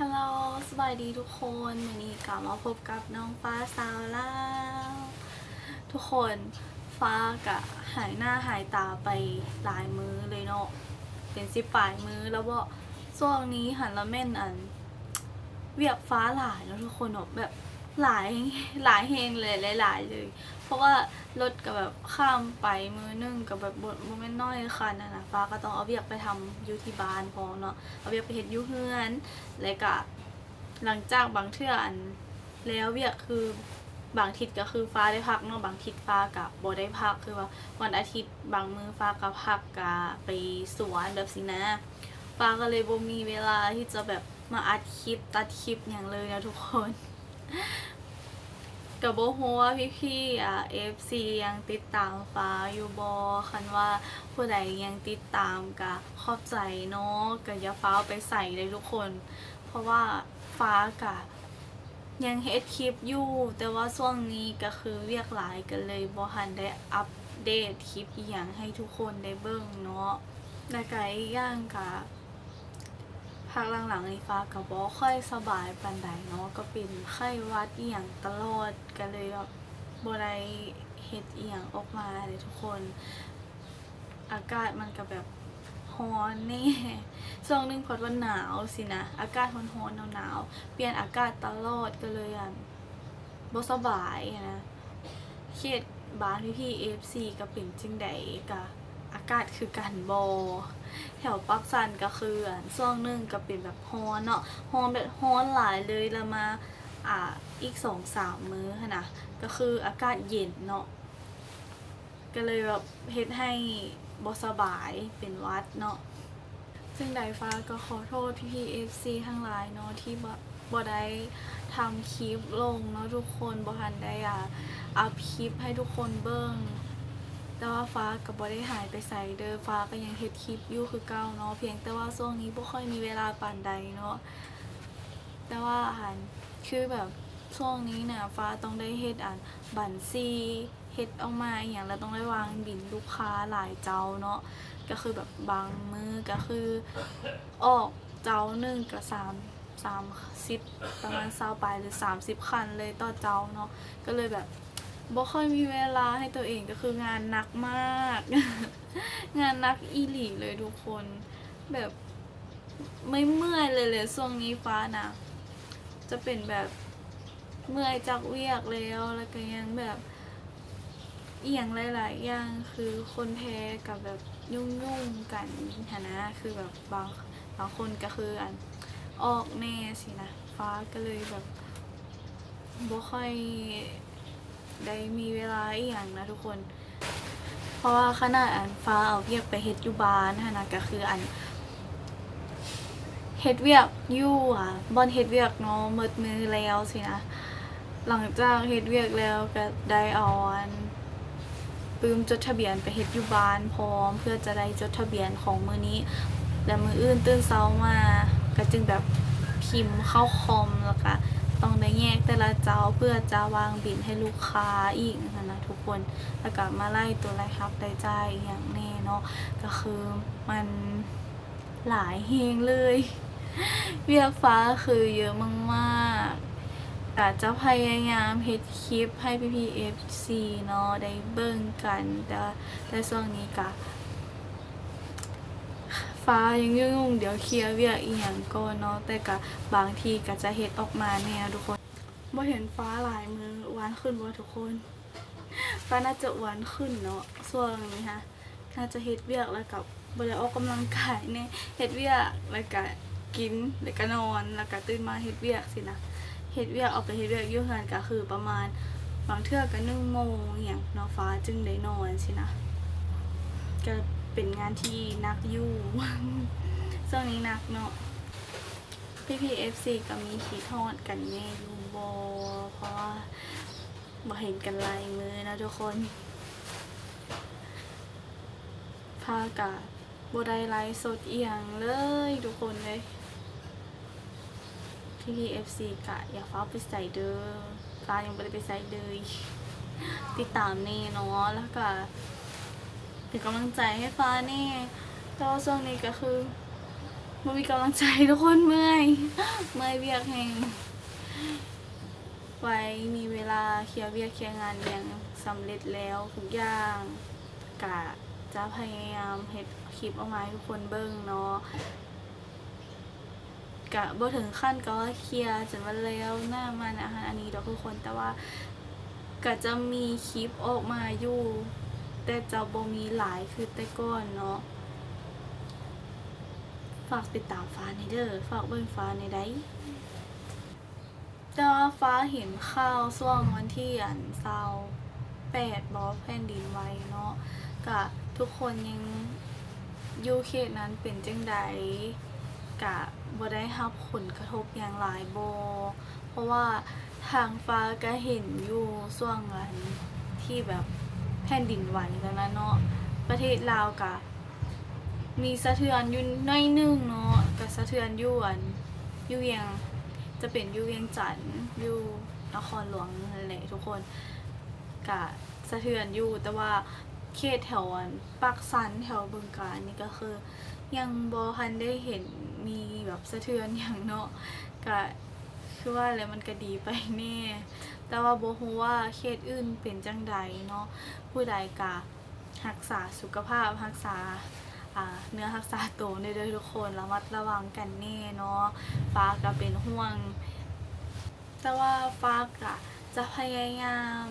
ฮัลโหลสบายดีทุกคนวันนี้กลับมาพบกับน้องฟ้าสาวแล้วทุกคนฟ้ากะหายหน้าหายตาไปหลายมือเลยเนาะเป็นสิบปลายมือแล้วว่าช่วงนี้หันละเม่นอัน เวียบฟ้าหลายแล้วทุกคนเนาะแบบ หลายหลายเฮงเลยหลายๆเลย เพราะว่ารถกับแบบข้ามไปมือนึงกับแบบบนโมเมนต์น้อยคันนะนะฟ้าก็ต้องเอาเวียกไปทำยูที่บ้านพอเนาะเอาเวียกไปเฮ็ดยู่เฮือนแล้วก็หลังจากบางเทื่ออันแล้วเวียกคือบางทิศก็คือฟ้าได้พักเนาะบางทิศฟ้ากับโบได้พักคือว่าวันอาทิตย์บางมือฟ้าก็พักก็ไปสวนแบบสินะฟ้าก็เลยโบมีเวลาที่จะแบบมาอัดคลิปตัดคลิปอย่างเลยนะทุกคน กับโบฮูว่าพี่ๆอะ FC ยังติดตามฟ้าอยู่บอคันว่าผู้ใดยังติดตามก็ขอบใจเนาะก็อย่าฟ้าไปใส่เลยทุกคน เพราะว่าฟ้ากะยังเฮ็ดคลิปอยู่ แต่ว่าช่วงนี้ก็คือเรียกหลายกันเลยบ่ทันได้อัปเดตคลิปอหย่างให้ทุกคนได้เบิ่งเนาะและก็อีกอย่างกะ พักหลังๆนี้ฟ้าก็บ่ค่อยสบายปานใดเนาะก็เป็นไข้วัดเอียงตลอดก็เลยแบบบได้เฮ็ดเอียงออกมาเลยทุกคน อากาศมันก็แบบร้อนแน่ช่วงหนึงพอดว่าหนาวสินะ อากาศร้อนๆหนาวๆเปลี่ยนอากาศตลอดก็เลยอะบ่สบายอะนะเครียดบ้านพี่ๆ FC ก็เป็นจังใดก็ อากาศคือกันบ่แถวปักสันก็คือช่วงนึงก็เป็นแบบฮ้อนเนาะฮ้อนแบบฮ้อนหลายเลยแล้วมาอ่าอีกสองสามมื้อนะก็คืออากาศเย็นเนาะก็เลยแบบเฮ็ดให้บสบายเป็นวัดเนาะซึ่งไดฟ้าก็ขอโทษพี่พี่ๆ FC ทั้งหลายเนาะที่บ่บ่ได้ทำคลิปลงเนาะทุกคนบ่ทันได้อะอัพคลิปให้ทุกคนเบิ่ง แต่ว่าฟ้ากับ่ได้หายไปใส่เด้อฟ้าก็ยังเฮ็ดคลิปอยู่คือเก่าเนาะเพียงแต่ว่าช่วงนี้บ่ค่อยมีเวลาปานใดเนาะแต่ว่าหันคือแบบช่วงนี้น่ะฟ้าต้องได้เฮ็ดอันบัญชีเฮ็ดออกมาอย่างแล้วต้องได้วางบินลูกค้าหลายเจ้าเนาะก็คือแบบบางมือก็คือออกเจ้าหนึ่งก็สามสามสิบประมาณ20ปลายหรือ30คันเลยต่อเจ้าเนาะก็เลยแบบ บ่ค่อยมีเวลาให้ตัวเองก็คืองานหนักมาก งานหนักอีหลีเลยทุกคน แบบไม่เมื่อยเลยเลยช่วงนี้ฟ้านะจะเป็นแบบเมื่อยจากเวียกแล้วแล้วก็ยังแบบเอียงหลายๆอย่างคือคนแพ้กับแบบยุ่งๆกันหนนะคือแบบบางบางคนก็คืออันออกแน่สินะฟ้าก็เลยแบบบ่ค่อย ได้มีเวลาอีหยังนะทุกคน เพราะว่าขนาดอันฟ้าเอาเวียกไปเฮ็ดอยู่บ้านหั้นะก็คืออันเฮ็ดเวียกอยู่อะบอนเฮ็ดเวียกเนาะหมดมือแล้วสินะหลังจากเฮ็ดเวียกแล้วก็ได้ออนปืมจดทะเบียนไปเฮ็ดอยู่บ้านพร้อม เพื่อจะได้จดทะเบียนของมือนี้ และมืออื่นตื่นเช้ามาก็จึงแบบพิมพ์เข้าคอมแล้วก็ ต้องได้แยกแต่ละเจ้าเพื่อจะวางบินให้ลูกค้าอีกนะคะนะทุกคนแล้วก็มาไล่ตัวรายรับรายจ่ายอย่างแน่เนาะก็คือมันหลายเฮงเลย เวียกฟ้าคือเยอะมากๆอาจจะพยายามเฮ็ดคลิปให้พี่พีเอฟซีเนาะได้เบิ่งกัน แต่แต่ช่วงนี้ก็ ฟ้ายังยุ่งเดี๋ยวเคลียร์เวียกอีหยังก่อนเนาะแต่ก็บางทีก็จะเฮ็ดออกมาแนวทุกคนบ่เห็นฟ้าหลายมือหวานขึ้นบ่ทุกคน ฟ้าน่าจะหวานขึ้นเนาะส่วนนี้ฮะน่าจะเฮ็ดเวียกแล้วกับบ่ได้ออกกำลังกายแน่เฮ็ดเวียกแล้วก็กินแล้วก็นอนแล้วก็ตื่นมาเฮ็ดเวียกสินะเฮ็ดเวียกออกไปเฮ็ดเวียกอยู่เฮือนก็คือประมาณบางเทื่อก็1โมงอหยังเนาะฟ้าจึงได้นอนสินะก็ เป็นงานที่นักอยู่ช่วงนี้นักเนาะพี่พีเอฟซีก็มีขีทอดกันแน่ยู่บอเพราะว่าบ่เห็นกันลายมือนะทุกคนพากะบได้ไลฟ์สดเอียงเลยทุกคนเลยพี่พีเอฟซีกะอย่าฟ้าไปใส่เด้อฟ้ายังไม่ได้ไปใส่เลยติดตามแน่เนาะแล้วก็ เป็นกำลังใจให้ฟ้าแน่แต่ว่าช่วงนี้ก็คือไม่มีกำลังใจทุกคนเมื่อยเมื่อยเวียกแหงไว้มีเวลาเคลียร์เวียกเคลียร์งานอย่างสำเร็จแล้วทุกอย่างกะจะพยายามเฮ็ดคลิปออกมาให้ทุกคนเบิ่งเนาะกะบ่ถึงขั้นก็เคลียร์จนวันแล้วหน้ามันอาหารอันนี้ดอกทุกคนแต่ว่าก็จะมีคลิปออกมาอยู่ แต่จะบ่มีหลายคือแต่ก่อนเนาะ ฝากติดตามฟ้าในเด้อ ฝากเบิ่งฟ้าในได้แต่ว่าฟ้าเห็นข่าวช่วงวันที่อันเศร้าแปดบอสแผ่นดินไหวเนาะกะทุกคนยังยูเขตนั้นเป็นจังใดกะบ่ได้รับผลกระทบอย่างหลายโบ เพราะว่าทางฟ้าก็เห็นอยู่ช่วงนั้นที่แบบ แผ่นดินไหวแล้วนะเนาะประเทศลาวกะมีสะเทือนอยู่หน้อยนึงเนาะกับสะเทือนยู่อันยู่เวียงจะเป็นยูเวียงจันทน์ยู่นครหลวงนั่นแหละทุกคนกะสะเทือนอยู่แต่ว่าเขตแถวอันปักสันแถวบึงกาฬนี่ก็คือ ยังบอคันได้เห็นมีแบบสะเทือนอย่างเนาะกะคือว่าอะไรมันก็ดีไปแน่ แต่ว่าบ่ฮู้ว่าเขตอื่นเป็นจังใดเนาะผู้ใดกะรักษาสุขภาพรักษาเนื้อรักษาตัวในเด้อทุกคนระมัดระวังกันแน่เนาะฟ้าก็เป็นห่วง แต่ว่าฟ้าก็จะพยายาม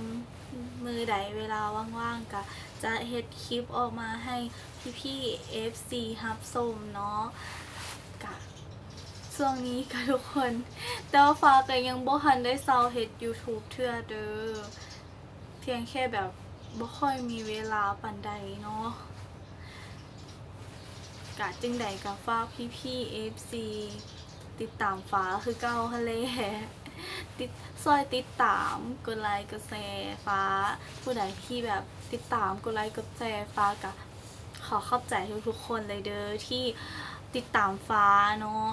มือใดเวลาว่างๆก็จะเฮ็ดคลิปออกมาให้พี่ๆ FC รับชมเนาะ ช่วงนี้ก็ทุกคน แต่ว่าฟ้าก็ยังบ่ทันได้เซาเฮ็ด YouTube เทื่อเด้อเพียงแค่แบบบ่ค่อยมีเวลาปานใดเนาะกะจึงใดกับฟ้าพี่พี่เอฟซีติดตามฟ้าคือเก้าทะเลติดซอยติดตามกดไลค์กดแชร์ฟ้า ผู้ใดที่แบบติดตามกดไลค์กดแชร์ฟ้ากะขอเขอบใจทุกๆคนเลยเด้อที่ติดตามฟ้าเนาะ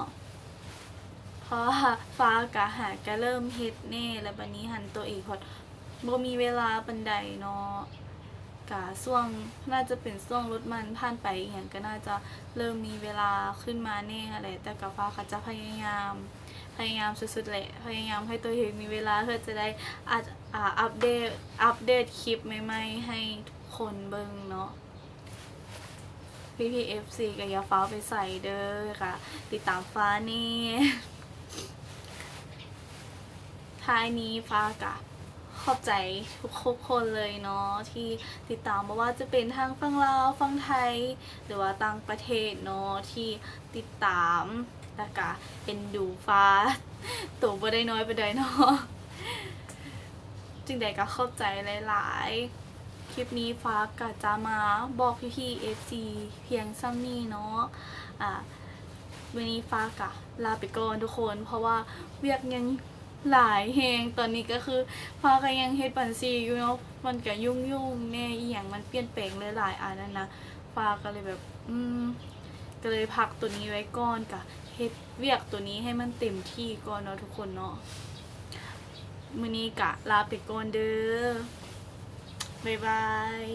ราะว่าฟ้ากะหากะเริ่มเฮ็ดแน่แล้วบัดนี้หันตัวเองพอดบ่มีเวลาปันใดเนาะกะช่วงน่าจะเป็นช่วงรถมันผ่านไปอย่างก็น่าจะเริ่มมีเวลาขึ้นมาแน่อะไรแต่กับฟ้าค่ะจะพยายามพยายามสุดๆแหละพยายามให้ตัวเองมีเวลาเพื่อจะได้อาจอ่าอัปเดตอัปเดตคลิปใหม่ๆให้ทุกคนเบิ่งเนาะพี่พีเอฟซีกับยาฟ้าไปใส่เด้อค่ะ ติดตามฟ้านี่ ท้ายนี้ฟ้ากะขอบใจทุกคนเลยเนาะที่ติดตามมาว่าจะเป็นทางฝั่งลาวฝั่งไทย หรือว่าต่างประเทศเนาะที่ติดตามแล้วก็เป็นดูฟ้าตัวบ่ได้น้อยไปได้เนาะจึงใดก็ขอบใจหลายๆ คลิปนี้ฟ้าก็จะมาบอกพี่ๆ FC เพียงซ้ำนี้เนาะอะวันนี้ฟ้ากะลาไปก่อนทุกคน เพราะว่าเวียกยัง หลายแหงตอนนี้ก็คือฟ้าก็ยังเฮ็ดบัญชีอยู่เนาะมันก็ยุ่งยุ่งๆแน่อีหยังมันเปลี่ยนแปลงหลายๆอันนั้นนะฟ้าก็เลยแบบ อืมก็เลยพักตัวนี้ไว้ก่อนกะเฮ็ดเวียกตัวนี้ให้มันเต็มที่ก่อนเนาะทุกคนเนาะมื้อนี้กะลาไปก่อนเด้อบ๊ายบาย